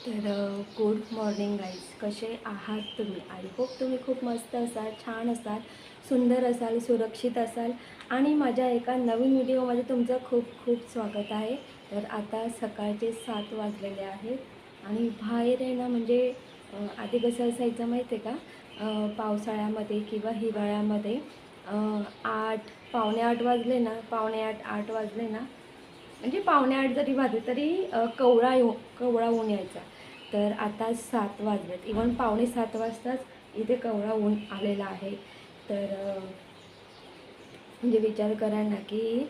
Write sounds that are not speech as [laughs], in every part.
तर good morning guys कसे आहात तुम्ही? आय होप तुम्ही खूप मस्त असाल छान असाल सुंदर असाल सुरक्षित असाल आणि माझ्या एका नवीन व्हिडिओमध्ये तुमचं खूप खूप स्वागत आहे. तर आता सकाळचे सात वाजलेले आहेत आणि बाहेर आहे ना म्हणजे आधी कसं असायचं माहिती आहे का पावसाळ्यामध्ये किंवा हिवाळ्यामध्ये आठ पावणे आठ वाजले ना पावणे आठ आठ वाजले ना म्हणजे पावणे आठ जरी वाजले तरी कवळा येऊ कवळा ऊन यायचा. तर आता सात वाजलेत. इवन पावणे सात वाजताच इथे कवळा ऊन आलेला आहे. तर म्हणजे विचार करा ना की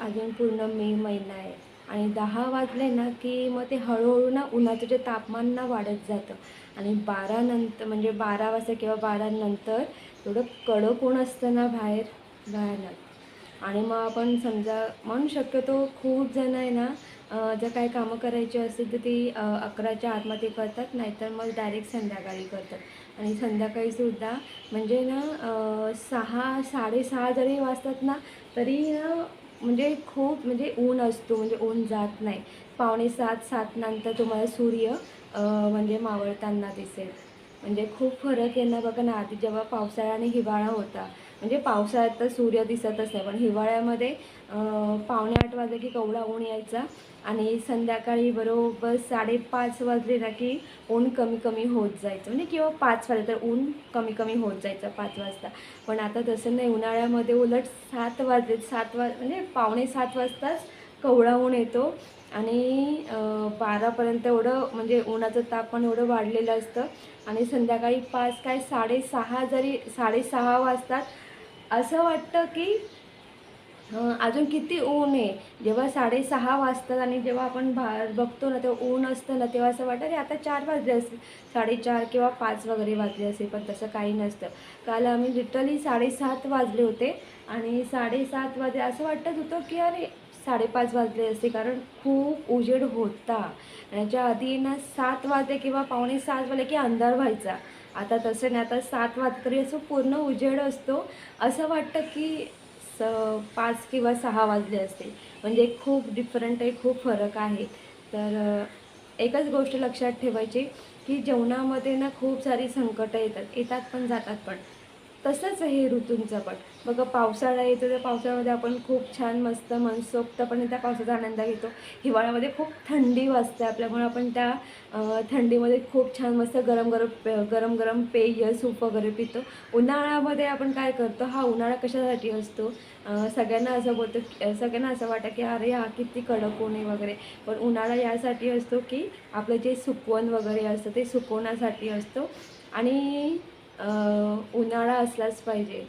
अजून पूर्ण मे महिना आहे आणि दहा वाजले ना की मग ते हळूहळू ना उन्हाचं जे तापमान ना वाढत जातं. आणि बारा नंतर म्हणजे बारा वाजता किंवा बारानंतर थोडं एवढं कडक ऊन असतं ना बाहेर भयानक. आणि मग आपण समजा म्हणून शक्यतो खूप जण आहे ना जर काही कामं करायची असतील तर ती अकराच्या आतमध्ये करतात नाहीतर मग डायरेक्ट संध्याकाळी करतात. आणि संध्याकाळीसुद्धा म्हणजे ना सहा साडेसहा जरी वाजतात ना तरी ना म्हणजे खूप म्हणजे ऊन असतो म्हणजे ऊन जात नाही. पावणे सात सात नंतर तुम्हाला सूर्य म्हणजे मावळताना दिसेल. म्हणजे खूप फरक आहे ना बघा ना आधी जेव्हा पावसाळा आणि हिवाळा होता म्हणजे पावसाळ्यात तर सूर्य दिसतच नाही पण हिवाळ्यामध्ये पावणे आठ वाजले की कवळा ऊन यायचा आणि संध्याकाळी बरोबर साडेपाच वाजले ना की ऊन कमी कमी होत जायचं. म्हणजे किंवा पाच वाजले तर ऊन कमी कमी होत जायचं पाच वाजता. पण आता तसं नाही उन्हाळ्यामध्ये उलट सात वाजले सात वाज म्हणजे पावणे सात वाजताच कवळा ऊन येतो आणि बारापर्यंत एवढं म्हणजे उन्हाचं तापमान एवढं वाढलेलं असतं आणि संध्याकाळी पाच काय साडेसहा जरी साडेसहा वाजतात असं वाटतं की अजून किती ऊन आहे. जेव्हा साडेसहा वाजतात आणि जेव्हा आपण भा बघतो ना तेव्हा ऊन असतं ना तेव्हा असं वाटतं की आता चार वाजले असतील साडेचार किंवा पाच वगैरे वाजले असेल पण तसं काही नसतं. काल आम्ही लिटरली साडेसात वाजले होते आणि साडेसात वाजले असं वाटत होतं की अरे साडेपाच वाजले असते कारण खूप उजेड होता. याच्या आधी ना सात वाजले किंवा पावणे सात वाजले की अंधार व्हायचा. आता तसं नाही आता सात वाजतरी तरी असं पूर्ण उजेड असतो. असं वाटतं की स पाच किंवा सहा वाजले असते म्हणजे खूप डिफरंट आहे खूप फरक आहे. तर एकच गोष्ट लक्षात ठेवायची की जेवणामध्ये ना खूप सारी संकटं येतात. येतात पण जातात पण. तसंच आहे हे ऋतूंचं पण. बघा पावसाळा येतो त्या पावसाळ्यामध्ये आपण खूप छान मस्त मनसोक्तपणे त्या पावसाचा आनंद घेतो. हिवाळ्यामध्ये खूप थंडी वाजते आपल्यामुळे आपण त्या थंडीमध्ये खूप छान मस्त गरम गरम पे गरम गरम पेय सूप वगैरे पितो. उन्हाळ्यामध्ये आपण काय करतो हा उन्हाळा कशासाठी असतो? सगळ्यांना असं बोलतो सगळ्यांना असं वाटतं की अरे हा किती कडक ऊन आहे वगैरे. पण उन्हाळा यासाठी असतो की आपलं जे सुकवण वगैरे असतं ते सुकवण्यासाठी असतो. आणि उन्हाळा असलाच पाहिजे.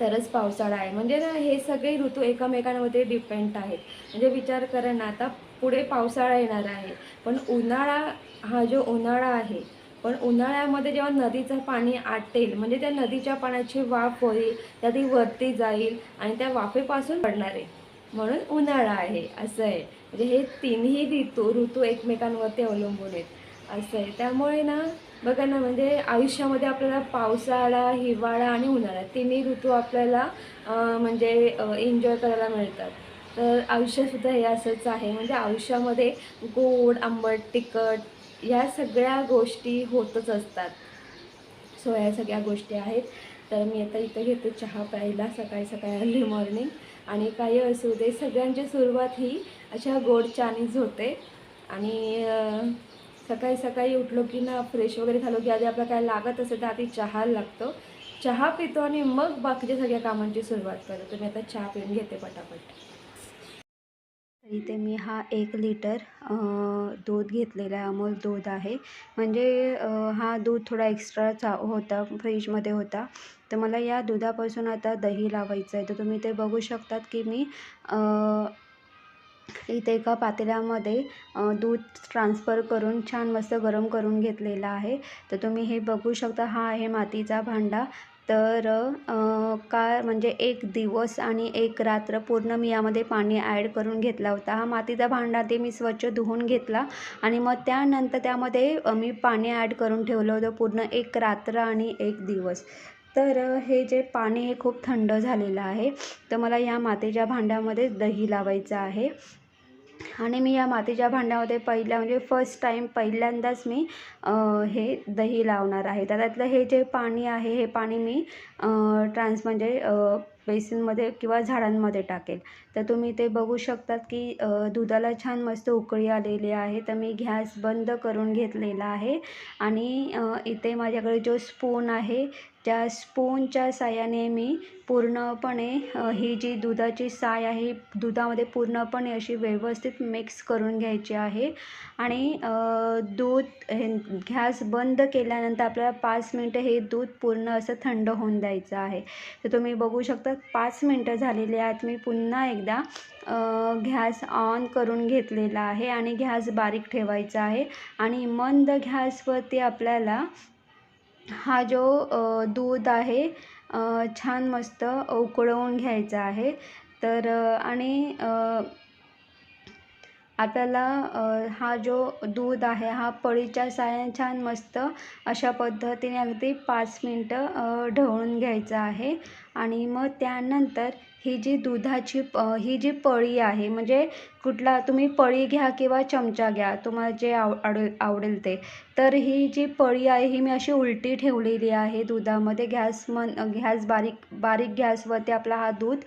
तरच पावसाळा आहे. म्हणजे ना हे सगळे ऋतू एकमेकांमध्ये डिपेंड आहेत. म्हणजे विचार करा ना आता पुढे पावसाळा येणार आहे. पण उन्हाळा हा जो उन्हाळा आहे पण उन्हाळ्यामध्ये जेव्हा नदीचं पाणी आटेल म्हणजे त्या नदीच्या पाण्याची वाफ होईल त्या ती वरती जाईल आणि त्या वाफेपासून पडणार आहे. म्हणून उन्हाळा आहे असं आहे. म्हणजे हे तिन्ही ऋतू ऋतू एकमेकांवरती अवलंबून आहेत. असं आहे. त्यामुळे ना बघा ना म्हणजे आयुष्यामध्ये आपल्याला पावसाळा हिवाळा आणि उन्हाळा तिन्ही ऋतू आपल्याला म्हणजे एन्जॉय करायला मिळतात. तर आयुष्यसुद्धा हे असंच आहे. म्हणजे आयुष्यामध्ये गोड आंबट तिखट या सगळ्या गोष्टी होतच असतात. सो या सगळ्या गोष्टी आहेत. तर मी आता इथं घेते चहा प्यायला. सकाळी सकाळी अर्ली मॉर्निंग आणि काही असू दे सगळ्यांची सुरुवात ही अशा गोड चानीच होते. आणि सकाळी सकाळी उठलो की ना फ्रेश वगैरे झालो की आधी आपल्याला काय लागत असेल तर आधी चहा लागतो. चहा पितो आणि मग बाकीच्या सगळ्या कामांची सुरुवात करतो. मी आता चहा पिऊन घेते पटापट. इथे मी हा एक लिटर दूध घेतलेला आहे. अमूल दूध आहे. म्हणजे हा दूध थोडा एक्स्ट्रा चा होता फ्रीजमध्ये होता. तर मला या दुधापासून आता दही लावायचं आहे. तर तुम्ही ते बघू शकतात की मी इथे एका पातेल्यामध्ये दूध ट्रान्सफर करून छान मस्त गरम करून घेतलेला आहे. तर तुम्ही हे बघू शकता हा आहे मातीचा भांडा. तर का म्हणजे एक दिवस आणि एक रात्र पूर्ण मी यामध्ये पाणी ॲड करून घेतला होता. हा मातीचा भांडा ते मी स्वच्छ धुवून घेतला आणि मग त्यानंतर त्यामध्ये मी पाणी ॲड करून ठेवलं होतं पूर्ण एक रात्र आणि एक दिवस. तर हे जे पाणी हे खूप थंड झालेलं आहे तर मला या मातीच्या भांड्यामध्ये दही लावायचं आहे. आणि मी या मातीच्या भांड्यामध्ये पहिल्या म्हणजे फर्स्ट टाईम पहिल्यांदाच मी हे दही लावणार आहे. तर त्यातलं हे जे पाणी आहे हे पाणी मी ट्रान्स म्हणजे बेसिनमध्ये किंवा झाडांमध्ये टाकेल. तर तुम्ही ते बघू शकतात की दुधाला छान मस्त उकळी आलेली आहे. तर मी गॅस बंद करून घेतलेला आहे. आणि इथे माझ्याकडे जो स्पून आहे त्या स्पूनच्या साहाय्याने मी पूर्णपणे ही जी दुधाची साय आहे ही दुधामध्ये पूर्णपणे अशी व्यवस्थित मिक्स करून घ्यायची आहे. आणि दूध हे गॅस बंद केल्यानंतर आपल्याला पाच मिनटं हे दूध पूर्ण असं थंड होऊन द्यायचं आहे. तर तुम्ही बघू शकता पाच मिनटं झालेली आहेत. मी पुन्हा एकदा गॅस ऑन करून घेतलेला आहे आणि गॅस बारीक ठेवायचा आहे. आणि मंद गॅसवरती आपल्याला हा जो दूध आहे छान मस्त उकळवून घ्यायचा आहे. तर आणि आपल्याला हा जो दूध आहे हा पळीच्या साह्याने छान मस्त अशा पद्धतीने अगदी पाच मिनटं ढवळून घ्यायचं आहे. आणि मग त्यानंतर ही जी दुधाची प ही जी पळी आहे म्हणजे कुठला तुम्ही पळी घ्या किंवा चमचा घ्या तुम्हाला जे आव आवडेल आवडेल ते तर ही जी पळी आहे ही मी अशी उलटी ठेवलेली आहे दुधामध्ये. गॅस मन गॅस बारीक बारीक गॅसवरती आपला हा दूध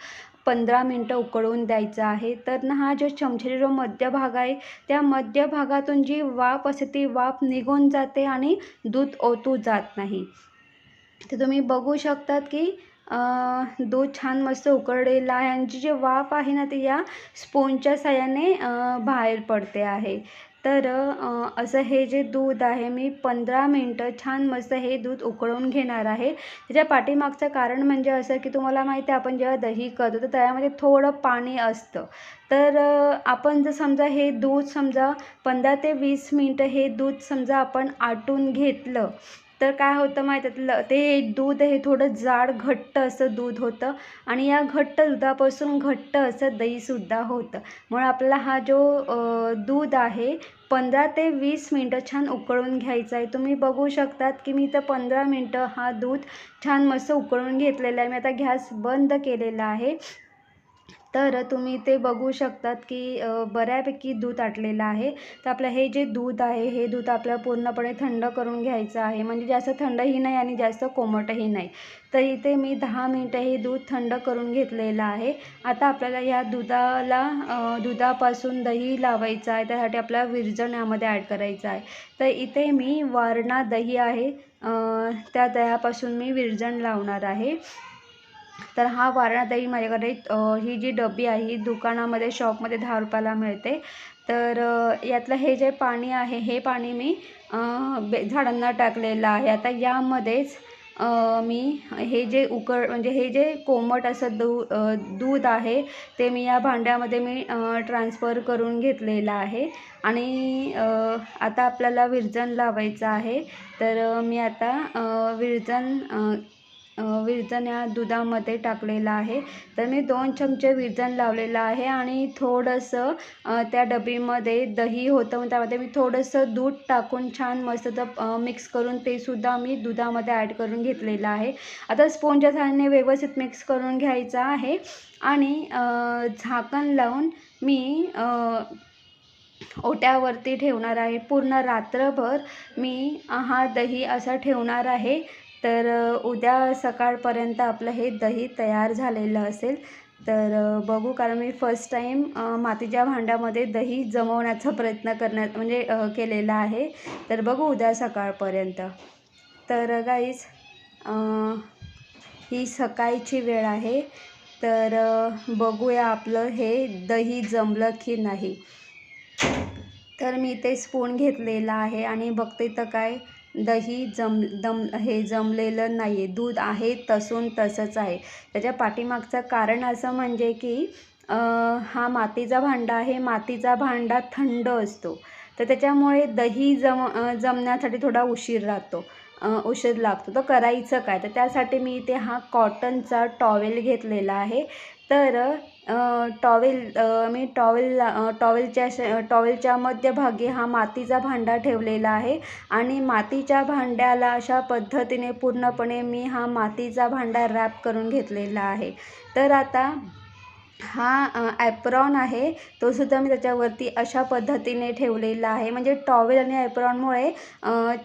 पंधरा मिनटं उकळून द्यायचा आहे. तर ना हा जो चमच्याचा जो मध्यभाग आहे त्या मध्यभागातून जी वाफ असते ती वाफ निघून जाते आणि दूध ओतू जात नाही. तर तुम्ही बघू शकतात की दो दूध छान मस्त उकळलेलं आहे आणि जी जे वाफ आहे ना ती या स्पोनच्या साह्याने बाहेर पडते आहे. तर असं हे जे दूध आहे मी पंधरा मिनटं छान मस्त हे दूध उकळून घेणार आहे. त्याच्या पाठीमागचं कारण म्हणजे असं की तुम्हाला माहिती आहे आपण जेव्हा दही करतो तर त्यामध्ये थोडं पाणी असतं. तर आपण जर समजा हे दूध समजा पंधरा ते वीस मिनटं हे दूध समजा आपण आटून घेतलं तर काय होतं माहीत ल ते दूध हे थोडं जाड घट्ट असं दूध होतं आणि या घट्ट दुधापासून घट्ट असं दहीसुद्धा होतं. म्हणून आपल्याला हा जो दूध आहे पंधरा ते वीस मिनटं छान उकळून घ्यायचं आहे. तुम्ही बघू शकतात की मी तर पंधरा मिनटं हा दूध छान मस्त उकळून घेतलेला आहे. मी आता गॅस बंद केलेला आहे. तर तुम्ही ते बघू शकतात की बऱ्यापैकी दूध आटलेलं आहे. तर आपलं हे जे दूध आहे हे दूध आपल्याला पूर्णपणे थंड करून घ्यायचं आहे. म्हणजे जास्त थंडही नाही आणि जास्त कोमटही नाही. तर इथे मी दहा मिनटं हे दूध थंड करून घेतलेलं आहे. आता आपल्याला या दुधाला दुधापासून दही लावायचं आहे. त्यासाठी आपल्याला विरजण यामध्ये ॲड करायचं आहे. तर इथे मी वारणा दही आहे. त्या दह्यापासून मी विरजण लावणार आहे. तर हा वारणा दही माझ्याकडे ही जी डबी आहे ही दुकानामध्ये शॉपमध्ये दहा रुपयाला मिळते. तर यातलं हे जे पाणी आहे हे पाणी मी बे झाडांना टाकलेलं आहे. आता यामध्येच मी हे जे उकळ म्हणजे हे जे कोमट असं दू दूध आहे ते मी या भांड्यामध्ये मी ट्रान्सफर करून घेतलेलं आहे. आणि आता आपल्याला विरजन लावायचं आहे. तर मी आता विरजन विरजण या दुधामध्ये टाकलेलं आहे. तर मी दोन चमचे विरजण लावलेलं आहे आणि थोडंसं त्या डबीमध्ये दही होतं त्यामध्ये मी थोडंसं दूध टाकून छान मस्त मिक्स करून ते सुद्धा मी दुधामध्ये ॲड करून घेतलेलं आहे. आता स्पोनच्या सहाय्याने व्यवस्थित मिक्स करून घ्यायचं आहे आणि झाकण लावून मी ओट्यावरती ठेवणार आहे. पूर्ण रात्रभर मी हा दही असा ठेवणार आहे. तर उद्या सकाळपर्यंत आपलं हे दही तयार झालेलं असेल तर बघू कारण मी फर्स्ट टाईम मातीच्या भांड्यामध्ये दही जमवण्याचा प्रयत्न करण्यात म्हणजे केलेला आहे. तर बघू उद्या सकाळपर्यंत. तर गाईज ही सकाळची वेळ आहे. तर बघूया आपलं हे दही जमलं की नाही. तर मी ते स्पून घेतलेला आहे आणि बघते तर काय दही जम दम हे जमलेलं नाही आहे दूध आहे तसून तसंच आहे. त्याच्या पाठीमागचं कारण असं म्हणजे की हा मातीचा भांडा आहे. मातीचा भांडा थंड असतो. तर त्याच्यामुळे दही जम जमण्यासाठी थोडा उशीर राहतो उशीर लागतो. तर करायचं काय? तर त्यासाठी मी इथे हा कॉटनचा टॉवेल घेतलेला आहे. तर टॉवेल मी टॉवेल टॉवेलच्या श टॉवेलच्या मध्यभागी हा मातीचा भांडा ठेवलेला आहे आणि मातीच्या भांड्याला अशा पद्धतीने पूर्णपणे मी हा मातीचा भांडा रॅप करून घेतलेला आहे. तर आता हा ॲप्रॉन आहे तो सुद्धा मी त्याच्यावरती अशा पद्धतीने ठेवलेला आहे. म्हणजे टॉवेल आणि ॲप्रॉनमुळे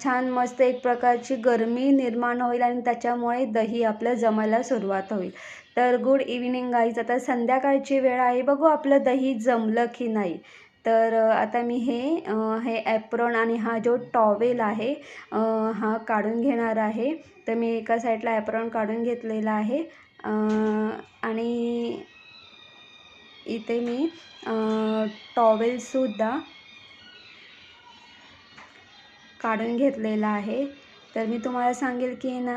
छान मस्त एक प्रकारची गरमी निर्माण होईल आणि त्याच्यामुळे दही आपलं जमायला सुरुवात होईल. तर गुड इव्हिनिंग गाईज आता संध्याकाळची वेळ आहे. बघू आपलं दही जमलं की नाही. तर आता मी हे हे ॲप्रॉन आणि हा जो टॉवेल आहे हा काढून घेणार आहे. तर मी एका साईडला ॲप्रॉन काढून घेतलेला आहे. आणि इथे मी टॉवेलसुद्धा काढून घेतलेला आहे. तर मी तुम्हाला सांगेल की ना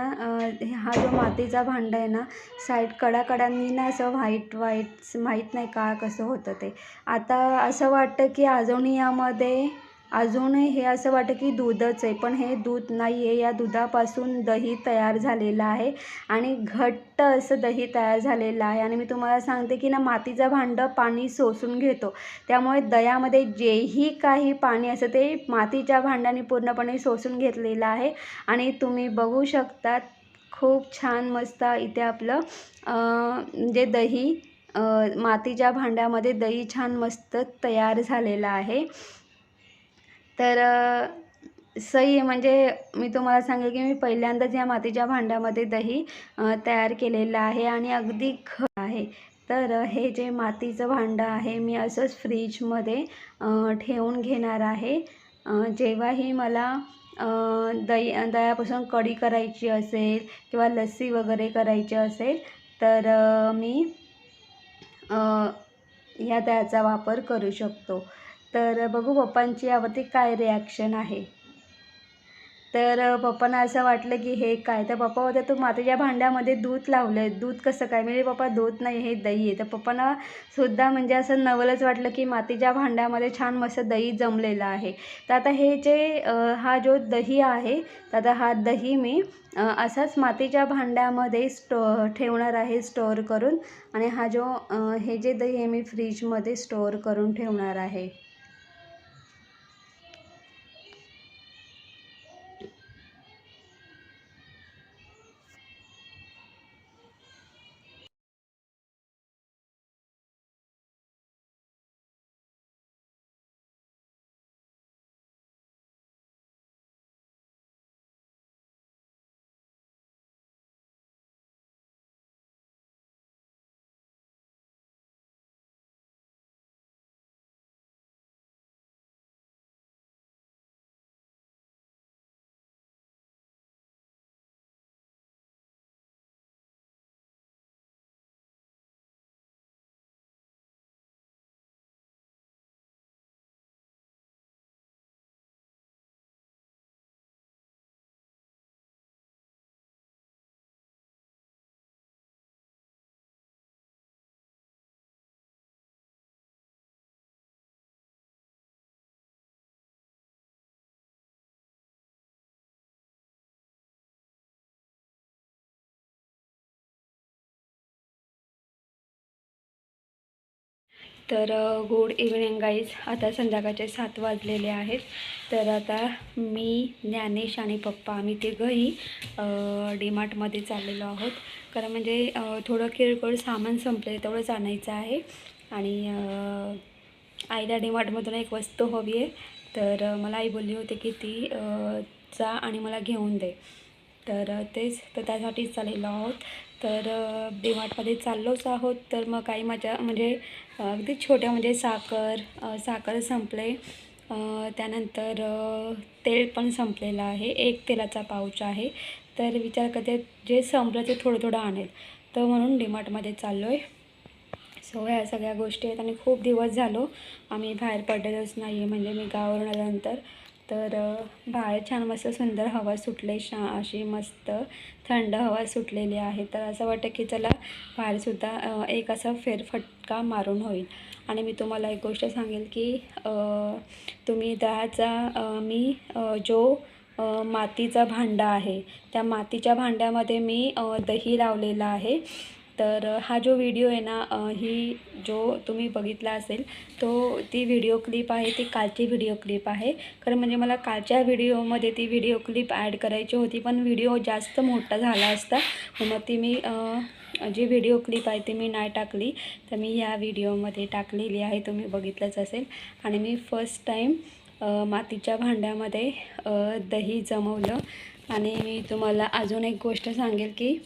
हा जो मातीचा भांडा आहे ना साईड कडाकडांनी ना असं व्हाईट व्हाईट माहीत नाही का कसं होतं ते. आता असं वाटतं की अजूनही यामध्ये अजूनही हे असं वाटतं की दूधच आहे पण हे दूध नाही आहे. या दुधापासून दही तयार झालेलं आहे आणि घट्ट असं दही तयार झालेलं आहे. आणि मी तुम्हाला सांगते की ना मातीचं भांडं पाणी सोसून घेतो. त्यामुळे दह्यामध्ये जेही काही पाणी असं ते मातीच्या भांड्याने पूर्णपणे सोसून घेतलेलं आहे. आणि तुम्ही बघू शकता खूप छान मस्त इथे आपलं जे म्हणजे दही मातीच्या भांड्यामध्ये दही छान मस्त तयार झालेलं आहे. तर सही आहे म्हणजे मी तुम्हाला सांगेल की मी पहिल्यांदाच या मातीच्या भांड्यामध्ये दही तयार केलेलं आहे आणि अगदी ख आहे. तर हे जे मातीचं भांडं आहे मी असंच फ्रीजमध्ये ठेवून घेणार आहे. जेव्हाही मला दही दह्यापासून कढी करायची असेल किंवा लस्सी वगैरे करायची असेल तर मी ह्या दह्याचा वापर करू शकतो. तर बघू पप्पांची यावरती काय रिॲक्शन आहे. तर पप्पांना असं वाटलं की हे काय? तर पप्पा होत्या तू मातीच्या भांड्यामध्ये दूध लावलं आहे दूध कसं काय? म्हणजे पप्पा दूध नाही हे दही आहे. तर पप्पांना सुद्धा म्हणजे असं नवलच वाटलं की मातीच्या भांड्यामध्ये छान मस्त दही जमलेलं आहे. तर आता हे जे हा जो दही आहे तर आता हा दही मी असाच मातीच्या भांड्यामध्ये स्टो ठेवणार आहे स्टोअर करून. आणि हा जो हे जे दही आहे मी फ्रीजमध्ये स्टोअर करून ठेवणार आहे. तर गुड इव्हनिंग गाईज. आता संध्याकाळचे सात वाजलेले आहेत. तर आता मी ज्ञानेश आणि पप्पा आम्ही तिघंही डीमार्टमध्ये चाललेलो आहोत. कारण म्हणजे थोडं किरकोळ सामान संपले तेवढंच आणायचं आहे. आणि आईला डीमार्टमधून एक वस्तू हवी आहे. तर मला आई बोलली होती की ती जा आणि मला घेऊन दे. तर तेच. तर त्यासाठीच चाललेलो आहोत. तर डीमार्टमध्ये चाललोच आहोत. तर मग काही माझ्या म्हणजे अगदी छोट्या म्हणजे साखर साखर संपले. त्यानंतर तेल पण संपलेलं आहे. एक तेलाचा पाऊच आहे. तर विचार करते जे संपलं ते थोडं थोडं आणेल. तर म्हणून डीमार्टमध्ये चाललो आहे सो ह्या सगळ्या गोष्टी आहेत आणि खूप दिवस झालो. आम्ही बाहेर पडलेलोच नाही आहे म्हणजे मी गावावरून आल्यानंतर. तर बाहेर छान मस्त सुंदर हवा सुटले शा अशी मस्त थंड हवा सुटलेली आहे. तर असं वाटतं की चला बाहेरसुद्धा एक असा फेरफटका मारून होईल. आणि मी तुम्हाला एक गोष्ट सांगेल की तुम्ही दहाचा मी जो मातीचा भांडा आहे त्या मातीच्या भांड्यामध्ये मी दही लावलेला आहे. तर हा जो व्हिडिओ आहे ना ही जो तुम्ही बघितला असेल तो ती व्हिडिओ क्लिप आहे ती कालची व्हिडिओ क्लिप आहे. खरं म्हणजे मला कालच्या व्हिडिओमध्ये ती व्हिडिओ क्लिप ॲड करायची होती पण व्हिडिओ जास्त मोठा झाला असता. मग ती मी जी व्हिडिओ क्लिप आहे ती मी नाही टाकली. तर मी ह्या व्हिडिओमध्ये टाकलेली आहे तुम्ही बघितलंच असेल. आणि मी फर्स्ट टाईम मातीच्या भांड्यामध्ये दही जमवलं. आणि मी तुम्हाला अजून एक गोष्ट सांगेल की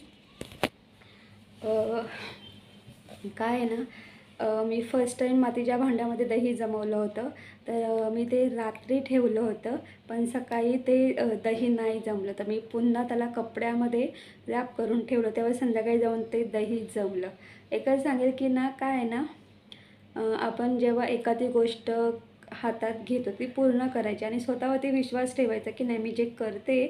काय आहे ना मी फर्स्ट टाईम मातीच्या भांड्यामध्ये दही जमवलं होतं. तर मी ते रात्री ठेवलं होतं पण सकाळी ते दही नाही जमलं. तर मी पुन्हा त्याला कपड्यामध्ये रॅप करून ठेवलं. तेव्हा संध्याकाळी जाऊन ते दही जमलं. एकच सांगेल की ना काय आहे ना आपण जेव्हा एखादी गोष्ट हातात घेतो ती पूर्ण करायची आणि स्वतःवरती विश्वास ठेवायचा की नाही मी जे करते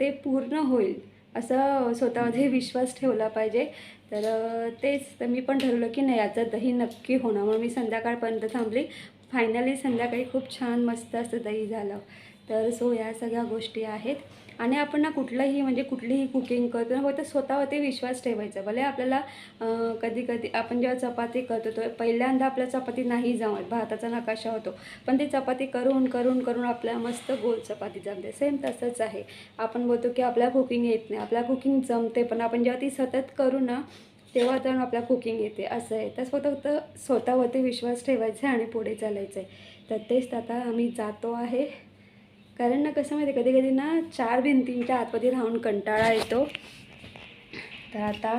ते पूर्ण होईल. असं स्वतःमध्ये विश्वास ठेवला पाहिजे. तर तेच तर मी पण ठरवलं की नाही याचं दही नक्की होणार म्हणून मी संध्याकाळपर्यंत थांबली. फायनली संध्याकाळी खूप छान मस्त असं दही झालं. तर सो या सगळ्या गोष्टी आहेत. आणि आपण ना कुठलंही म्हणजे कुठलीही कुकिंग करतो ना फक्त स्वतःवरती विश्वास ठेवायचा. भले आपल्याला कधी कधी आपण जेव्हा चपाती करतो तर पहिल्यांदा आपल्या चपाती नाही जमत भाताचा नकाशा होतो. पण ती चपाती करून करून करून आपल्या मस्त गोल चपाती जमते. सेम तसंच आहे. आपण बोलतो की आपल्या कुकिंग येत नाही. आपल्या कुकिंग जमते पण आपण जेव्हा ती सतत करू ना तेव्हा तर आपल्या कुकिंग येते. असं आहे. तर फक्त स्वतःवरती विश्वास ठेवायचा आहे आणि पुढे चालायचं आहे तर तेच आता आम्ही जातो आहे. कारण ना कसं माहिती कधी कधी ना चार भिंतींच्या आतमध्ये राहून कंटाळा येतो. तर आता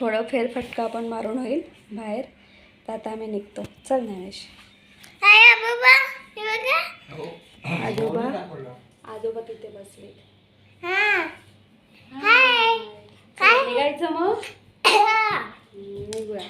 थोडं फेरफटका पण मारून होईल बाहेर. तर आता आम्ही निघतो. चल ज्ञानेश. आजोबा आजोबा तिथे बसले. निघायचं मग? [coughs] निघूया.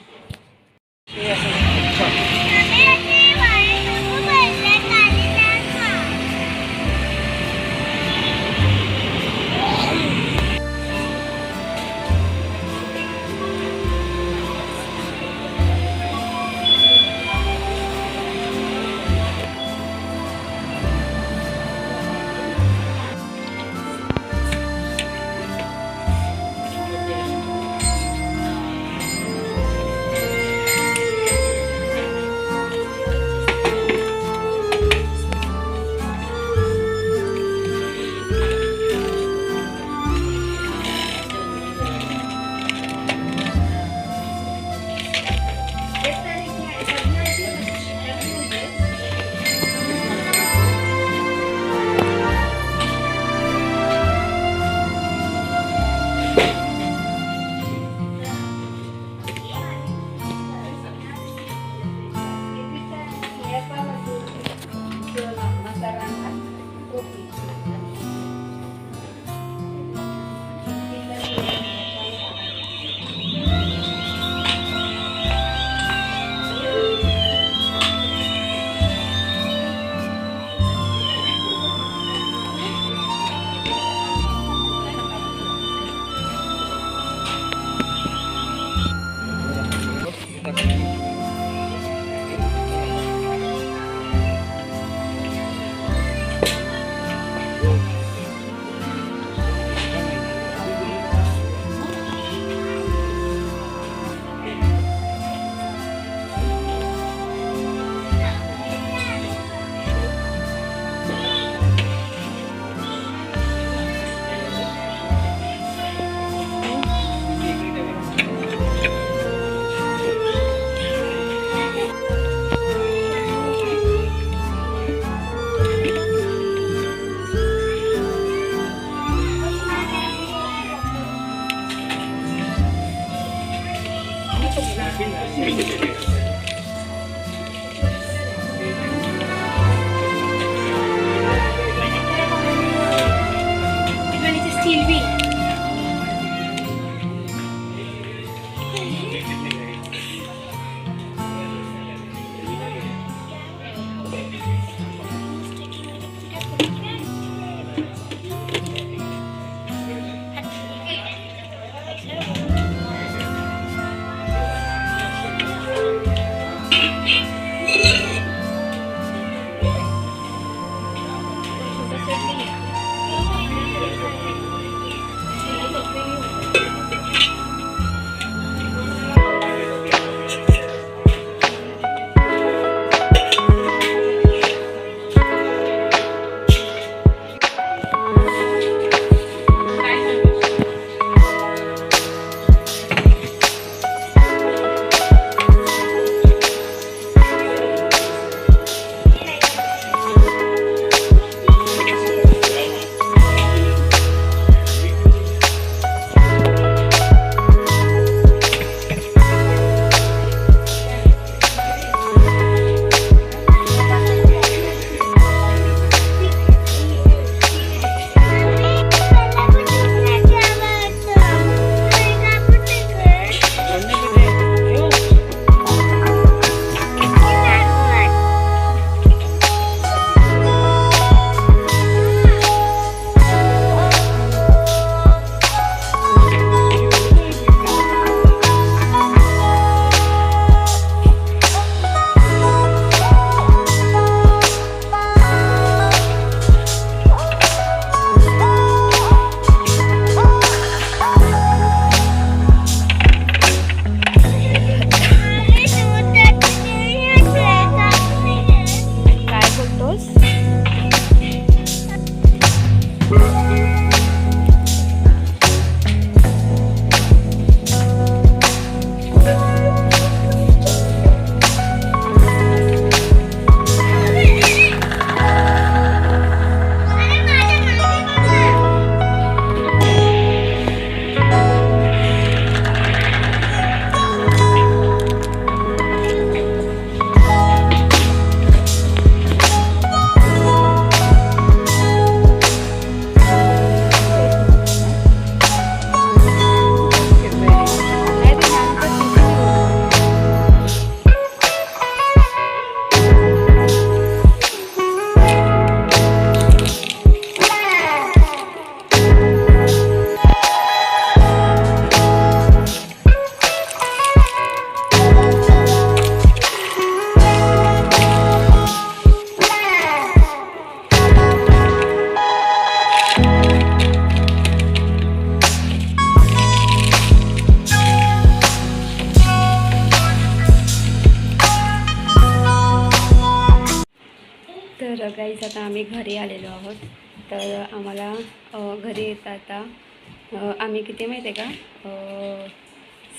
आम्ही किती माहिती आहे का?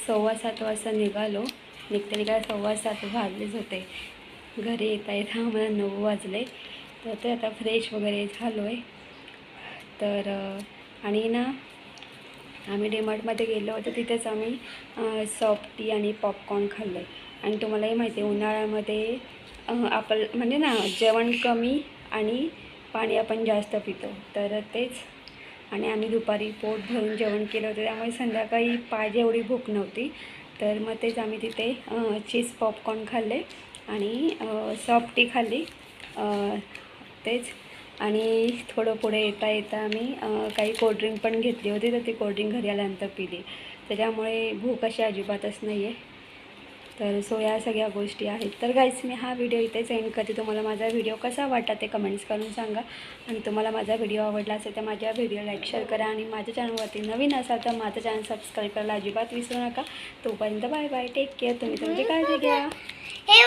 सव्वा सात वाजता निघालो. निघताना काय सव्वा सात वाजलेच होते. घरी येता येता आम्हाला नऊ वाजले. तर ते आता फ्रेश वगैरे झालो आहे तर आणि ना आम्ही डीमार्टमध्ये गेलो होतो. तिथेच आम्ही सॉफ्टी आणि पॉपकॉर्न खाल्लं आहे आणि तुम्हालाही माहिती आहे उन्हाळ्यामध्ये आपण म्हणजे ना जेवण कमी आणि पाणी आपण जास्त पितो. तर तेच आणि आम्ही दुपारी पोट भरून जेवण केलं होतं. त्यामुळे संध्याकाळी पाहिजे एवढी भूक नव्हती. तर मग तेच आम्ही तिथे चीज पॉपकॉर्न खाल्ले आणि सॉफ्ट टी खाल्ली. तेच. आणि थोडं पुढे येता येता आम्ही काही कोल्ड्रिंक पण घेतली होती तर ती कोल्ड्रिंक घरी आल्यानंतर पिली. त्याच्यामुळे भूक अशी अजिबातच नाही आहे तर सो या सगळ्या गोष्टी आहेत. तर गाईज मी हा व्हिडिओ इथेच एंड करते. तुम्हाला माझा व्हिडिओ कसा वाटला ते कमेंट्स करून सांगा. आणि तुम्हाला माझा व्हिडिओ आवडला असेल तर माझ्या व्हिडिओ लाईक शेअर करा. आणि माझ्या चॅनलवरती नवीन असाल तर माझं चॅनल सबस्क्राईब करायला अजिबात विसरू नका. तोपर्यंत बाय बाय टेक केअर तुम्ही तुमची काळजी घ्या. हे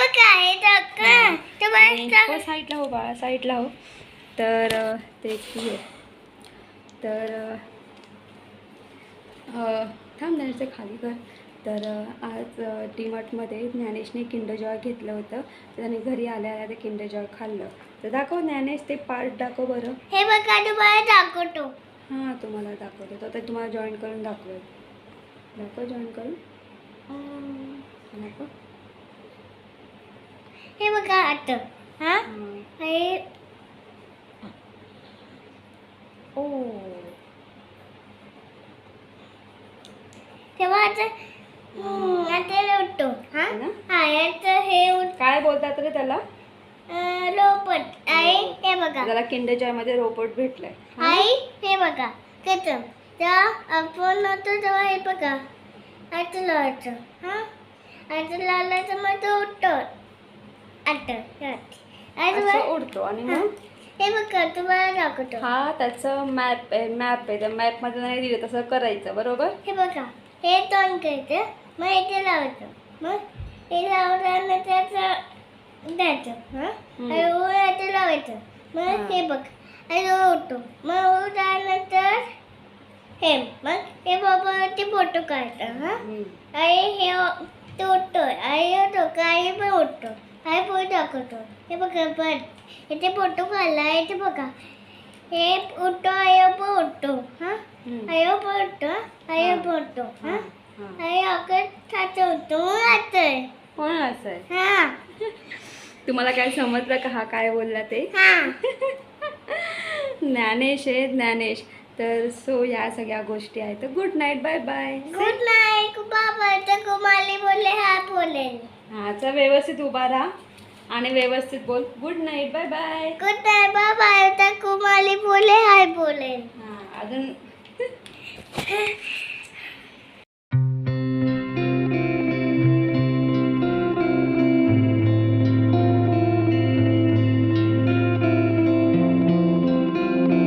साईडला हो बाळा साईडला हो तर ते तर थांब खाली कर. तर आज डीमार्टमध्ये ज्ञानेशने किंडर जॉय घेतलं होतं. तर त्याने घरी आल्या आल्या ते किंडर जॉय खाल्लं. तर दाखव ज्ञानेश ते पार्ट दाखव बरं. हे बघा तुम्हाला दाखवतो. हां तुम्हाला दाखवतो. तर आता तुम्हाला जॉईन करून दाखवेल. दाखव जॉईन करून. दाखव. हे बघा आता. हा? हां. हे. ओ. तेव्हा आता हम्म, आता लोटतो हा? हो ना? हा याचं हे उठ- काय बोलतात रे त्याला? अं, लोपट आई हे. बघा. त्याला किंडर जॉयमध्ये रोबोट भेटलाय. आई हे बघा. कसं त्या आपण होतो तेव्हा हे बघा. आता लावायचं हा? आता लावल्याचं मग तो उठतो. आता उडतो. आणि मग? हे बघा तुम्हाला दाखवतो. हा त्याचं मॅप आहे मॅप आहे. त्या मॅपमध्ये नाही दिलं तसं करायचं. बरोबर? हे बघा. हे तोंड करायचं मग इथे लावायचं मग हे लावल्यानंतर त्याचं द्यायचं हां हम्म. आणि वर याचं लावायचं हा. मग हे बघ आणि उठतो मग उठल्यानंतर हे मग हे बाबावरती फोटो काढतं हां हम्म. आणि हे तो उठतो आणि होतो काही पण उठतो आणि फोटो दाखवतो हे बघा पण इथे कोण असं आहे हां. तुम्हाला काय समजलं का हा काय बोलला ते? हां. [laughs] ज्ञानेश आहे ज्ञानेश. तर सो या सगळ्या गोष्टी आहेत. तर good night bye bye good night बाबा तर कुमाली बोलले हा बोलेल. हा चल व्यवस्थित उभा राहा. आणि व्यवस्थित बोल. Good night bye bye good night बाबा तर कुमाली बोले हाय बोलेल. हा अजून. [laughs]